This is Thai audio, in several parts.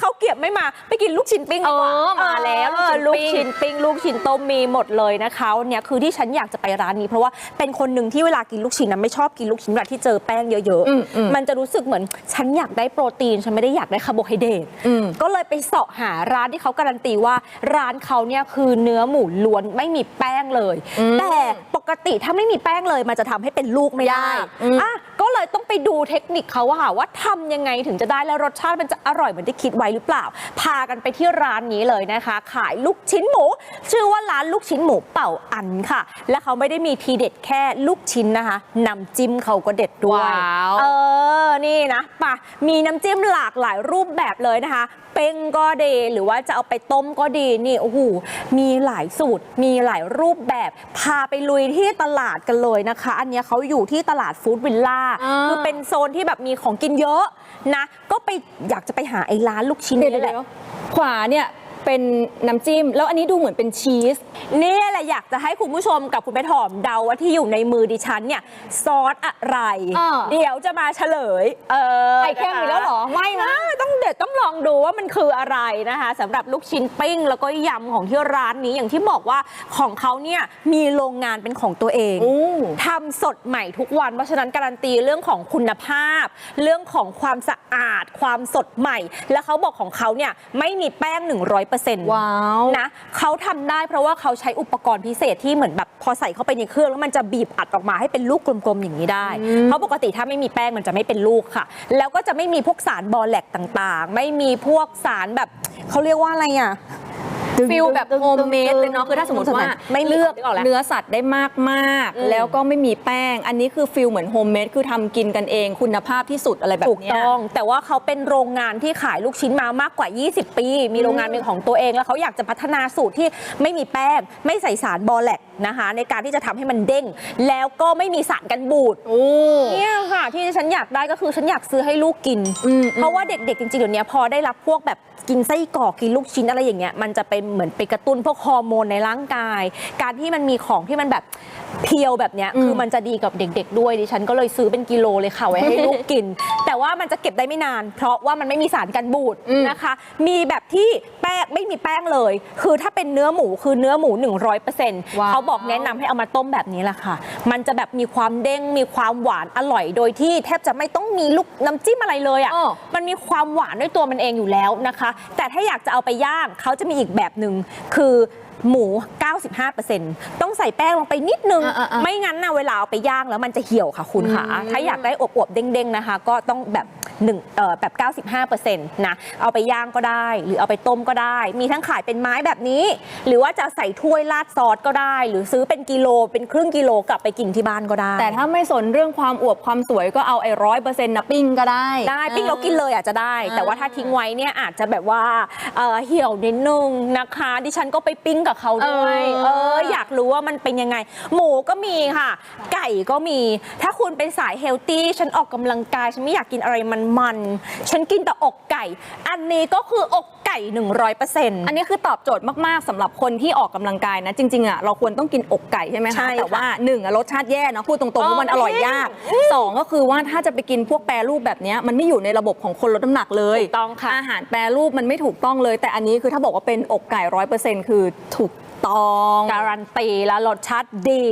ข้าวเกรียบไม่มา ไปกินลูกชิ้นปิ้งดีกว่าเออมาแล้วเออลูลูกกชิ้ชิ้นนปิ้ปิ้งงลูกชิ้นต้มมีหมดเลยนะคะเนี่ยคือที่ฉันอยากจะไปร้านนี้ เพราะว่าเป็นคนหนึ่งที่เวลากินลูกชิ้นนะไม่ชอบกินลูกชิ้นเวลาที่เจอแป้งเยอะอืมอืมๆมันจะรู้สึกเหมือนฉันอยากได้โปรตีนฉันไม่ได้อยากได้คาร์โบไฮเดรต อืม ก็เลยไปเสาะหาร้านที่เขาการันตีว่าร้านเขาเนี่ยคือเนื้อหมูล้วนไม่มีแป้งเลย อืมแต่ปกติถ้าไม่มีแป้งเลยมันจะทำให้เป็นลูกไม่ได้ยากอืม อะก็ เลยต้องไปดูเทคนิคเขาว่าว่าทำยังไงถึงจะได้แล้วรสชาติมันจะอร่อยเหมือนที่คิดไว้หรือเปล่า พากันไปที่ร้านนี้เลยนะคะ ขายลูกชิ้นหมู ชื่อว่าร้านลูกชิ้นหมูเป่าอันค่ะ และเขาไม่ได้มีทีเด็ดแค่ลูกชิ้นนะคะน้ำจิ้มเขาก็เด็ดด้วยว้าวเออนี่นะปะมีน้ำจิ้มหลากหลายรูปแบบเลยนะคะเป้งก็ดีหรือว่าจะเอาไปต้มก็ดีนี่โอ้โหมีหลายสูตร มีหลายรูปแบบ พาไปลุยที่ตลาดกันเลยนะคะ อันเนี้ยเขาอยู่ที่ตลาดฟู้ดวิลล่าอ่าคือเป็นโซนที่แบบมีของกินเยอะนะ ก็ไปอยากจะไปหาไอ้ร้านลูกชิ้นเดี๋ยวนี่แหละเดี๋ยวขวาเนี่ย เป็นน้ำจิ้ม แล้วอันนี้ดูเหมือนเป็นชีส นี่แหละอยากจะให้คุณผู้ชมกับคุณไปถอมเดาว่าที่อยู่ในมือดิฉันเนี่ยซอสอะไรอ่าเดี๋ยวจะมาเฉลย เออไข่เค็มอีกแล้วเหรอ ไม่นะ อ่าต้องเดี๋ยวต้องลองดูว่ามันคืออะไรนะคะสำหรับลูกชิ้นปิ้ง แล้วก็ยำของที่ร้านนี้อย่างที่บอกว่าของเขาเนี่ยมีโรงงานเป็นของตัวเองโอ้ทำสดใหม่ทุกวัน เพราะฉะนั้นการันตีเรื่องของคุณภาพ เรื่องของความสะอาด ความสดใหม่ แล้วเขาบอกของเขาเนี่ยไม่มีแป้ง 100%ว้าวนะเขาทำได้เพราะว่าเขาใช้อุปกรณ์พิเศษที่เหมือนแบบพอใส่เข้าไปในเครื่องแล้วมันจะบีบอัดออกมาให้เป็นลูกกลมๆอย่างนี้ได้อืมเพราะปกติถ้าไม่มีแป้งมันจะไม่เป็นลูกค่ะ แล้วก็จะไม่มีพวกสารบอแลกต่างๆ ไม่มีพวกสารแบบเขาเรียกว่าอะไรอะ ฟิลแบบโฮมเมดเลยเนาะคือถ้าสมมติว่าไม่มีเลือกนึกออกแล้วเนื้อสัตว์ได้มากมากๆอืมแล้วก็ไม่มีแป้ง อันนี้คือฟิลเหมือนโฮมเมดคือทำกินกันเองคุณภาพที่สุดอะไรแบบถูกเนี้ยต้อง แต่ว่าเขาเป็นโรงงานที่ขายลูกชิ้นมามากกว่า 20 ปี มีโรงงานเป็นของตัวเองแล้วเขาอยากจะพัฒนาสูตรที่ไม่มีแป้ง ไม่ใส่สารบอแลกนะคะในการที่จะทำให้มันเด้ง แล้วก็ไม่มีสารกันบูดโอ้เนี่ยค่ะ ที่ฉันอยากได้ก็คือฉันอยากซื้อให้ลูกกินอืมเพราะว่าเด็กๆจริงๆเดี๋ยวนี้พอได้รับพวกแบบกินไส้กรอกกินลูกชิ้นอะไรอย่างเงี้ยมันจะเป็นเหมือนไปกระตุ้นพวกฮอร์โมนในร่างกาย การที่มันมีของที่มันแบบเพียวแบบเนี้ยอืมคือมันจะดีกับเด็ก ๆ ด้วยดิฉันก็เลยซื้อเป็นกิโลเลยค่ะไว้ให้ลูกกิน แต่ว่ามันจะเก็บได้ไม่นาน เพราะว่ามันไม่มีสารกันบูดอืมนะคะ มีแบบที่แป้งไม่มีแป้งเลย คือถ้าเป็นเนื้อหมูคือเนื้อหมู 100%ว้าวเขาบอกแนะนำให้เอามาต้มแบบนี้แหละค่ะ มันจะแบบมีความเด้งมีความหวานอร่อยโดยที่แทบจะไม่ต้องมีลูกน้ำจิ้มอะไรเลยอะอ้อมันมีความหวานด้วยตัวมันเองอยู่แล้วนะคะแต่ถ้าอยากจะเอาไปย่างเขาจะมีอีกแบบหนึ่งคือหมู 95%ต้องใส่แป้งลงไปนิดนึงอ่าๆๆไม่งั้นนะเวลาเอาไปย่างแล้วมันจะเหี่ยวค่ะคุณค่ะอืมถ้าอยากได้อวบๆเด้งๆนะคะ ก็ต้องแบบ หนึ่งเอ่อแบบ 95%นะ เอาไปย่างก็ได้ หรือเอาไปต้มก็ได้ มีทั้งขายเป็นไม้แบบนี้ หรือว่าจะใส่ถ้วยราดซอสก็ได้ หรือซื้อเป็นกิโลเป็นครึ่งกิโลกลับไปกินที่บ้านก็ได้ แต่ถ้าไม่สนเรื่องความอวบความสวยก็เอาไอ้ร้อยเปอร์เซ็นต์นะปิ้งก็ได้ได้ปิ้งแล้วกินเลยอาจจะได้อ่าแต่ว่าถ้าทิ้งไว้เนี่ยอาจจะแบบว่าเอ่อเหี่ยวนิดนึงนะคะ ดิฉันก็ไปปิ้งกับเขาด้วยเออเอออยากรู้ว่ามันเป็นยังไง หมูก็มีค่ะ ไก่ก็มี ถ้าคุณเป็นสายเฮลตี้ฉันออกกำลังกายฉันไม่อยากกินอะไรมันๆฉันกินแต่อกไก่ อันนี้ก็คืออกไก่ 100%อันนี้คือตอบโจทย์มากๆสำหรับคนที่ออกกำลังกายนะ จริงๆอะเราควรต้องกินอกไก่ใช่ไหมใช่คะค่ะแต่ว่าหนึ่งอะรสชาติแย่เนาะพูดตรงๆอ๋อว่ามันอร่อยยากสองก็คือว่าถ้าจะไปกินพวกแปรรูปแบบเนี้ยมันไม่อยู่ในระบบของคนลดน้ำหนักเลยถูกต้องค่ะ อาหารแปรรูปมันไม่ถูกต้องเลย แต่อันนี้คือถ้าบอกว่าเป็นอกไก่ร้อยเปอร์เซ็นต์คือถูก ต้องการันตีแล้วรสชาติดี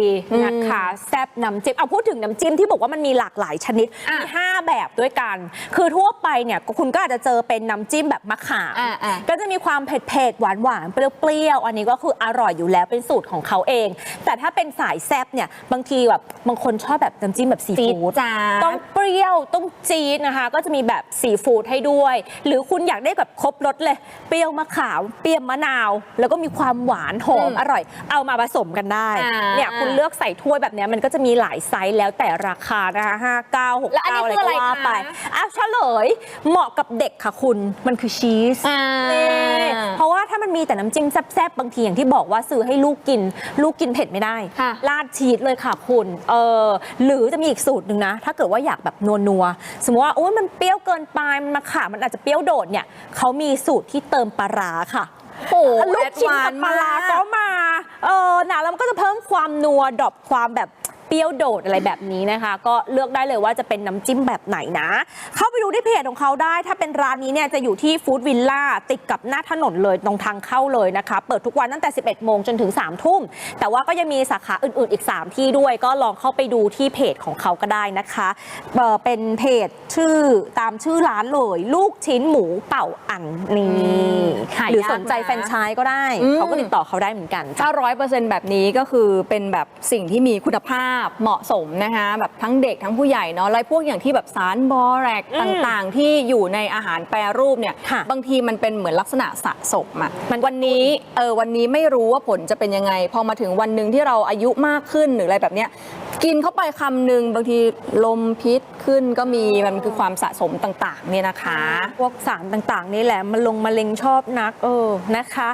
นะคะแซ่บน้ำจิ้มเอาพูดถึงน้ำจิ้มที่บอกว่ามันมีหลากหลายชนิดอะมี5แบบด้วยกัน คือทั่วไปเนี่ยคุณก็อาจจะเจอเป็นน้ำจิ้มแบบมะขามอะอะก็จะมีความเผ็ดเผ็ดๆหวานหวานๆเปรี้ยวๆอันนี้ก็คืออร่อยอยู่แล้วเป็นสูตรของเขาเอง แต่ถ้าเป็นสายแซ่บเนี่ยบางทีแบบบางคนชอบแบบน้ำจิ้มแบบซีจี๊ดฟู้ดจ้าต้องเปรี้ยวต้องจี๊ดนะคะ ก็จะมีแบบซีฟู้ดให้ด้วย หรือคุณอยากได้แบบครบรสเลย เปรี้ยวมะขามเปรี้ยวมะนาว แล้วก็มีความหวานหอมอืมอร่อย เอามาผสมกันได้อ่า เนี่ยคุณเลือกใส่ถ้วยแบบเนี้ยมันก็จะมีหลายไซส์แล้วแต่ราคานะคะห้าเก้าหกแล้วอันเก้านี้อะไรคือก็อะไรว่าคะไปอ้าวเฉลยเหมาะกับเด็กค่ะคุณมันคือชีส อ่า นี่เพราะว่าถ้ามันมีแต่น้ำจิ้มแซ่บๆ บางทีอย่างที่บอกว่าซื้อให้ลูกกิน ลูกกินเผ็ดไม่ได้ค่ะราดชีสเลยค่ะคุณเออหรือจะมีอีกสูตรหนึ่งนะ ถ้าเกิดว่าอยากแบบนัวๆ สมมติว่าโอ้ยมันเปรี้ยวเกินไปมันมาขามันอาจจะเปรี้ยวโดดเนี่ยเขามีสูตรที่เติมปลาร้าค่ะ โอ้โหลูกชิ้นกับปลาร้าก็มา เออนะแล้วมันก็จะเพิ่มความนัวดรอปความแบบเรี้ยวโดดอะไรแบบนี้นะคะ ก็เลือกได้เลยว่าจะเป็นน้ำจิ้มแบบไหนนะ เข้าไปดูที่เพจของเขาได้ ถ้าเป็นร้านนี้เนี่ยจะอยู่ที่ฟู้ดวิลล่าติดกับหน้าถนนเลยตรงทางเข้าเลยนะคะ เปิดทุกวันตั้งแต่ 11 โมงจนถึง 3 ทุ่ม แต่ว่าก็ยังมีสาขาอื่นๆอีก 3 ที่ด้วยก็ลองเข้าไปดูที่เพจของเขาก็ได้นะคะเอ่อเป็นเพจชื่อตามชื่อร้านเลย ลูกชิ้นหมูเป่าอันนี่หายากหรือสนใจนะแฟรนไชส์ก็ได้อืมเขาก็ติดต่อเขาได้เหมือนกันจ้ะถ้าร้อยเปอร์เซ็นต์แบบนี้ก็คือเป็นแบบสิ่งที่มีคุณภาพเหมาะสมนะคะแบบทั้งเด็กทั้งผู้ใหญ่เนาะแล้วพวกอย่างที่แบบสารบอแรกอืมต่างๆ ที่อยู่ในอาหารแปรรูปเนี่ยค่ะบางทีมันเป็นเหมือนลักษณะสะสมอะมันวันนี้เออวันนี้ไม่รู้ว่าผลจะเป็นยังไง พอมาถึงวันหนึ่งที่เราอายุมากขึ้นหรืออะไรแบบเนี้ยกินเข้าไปคำหนึ่งบางทีลมพิษขึ้นก็มีมันคือความสะสมต่างๆเนี่ยนะคะ พวกสารต่างๆ นี่แหละมันลงมะเร็งชอบนักเออนะคะ